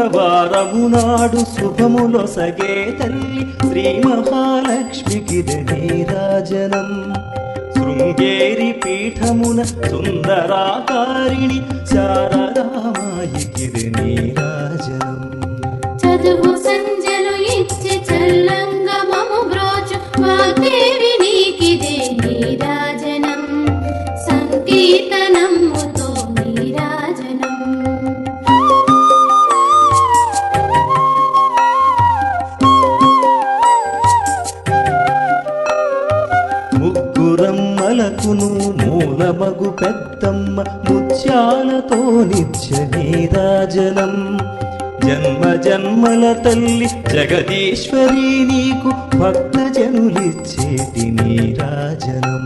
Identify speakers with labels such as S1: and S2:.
S1: శుక్రవారము నాడు శుభములొసగే తల్లి శ్రీ మహాలక్ష్మికి నీరాజనం శృంగేరి పీఠమున సుందరాకారిణి శారదామాయికి నీరాజనం
S2: చదువు సంజలు ఇచ్చి చల్లంగమము బ్రోచు వాగ్దేవి నీకిదే నీరాజనం సంకీర్తనం
S1: గురమ్మలకును మూలమగు పెద్దమ్మ ముత్యాలతో నిత్య నీరాజనం జన్మ జన్మల తల్లి జగదీశ్వరి నీకు భక్త జనులిచ్చేటి నీరాజనం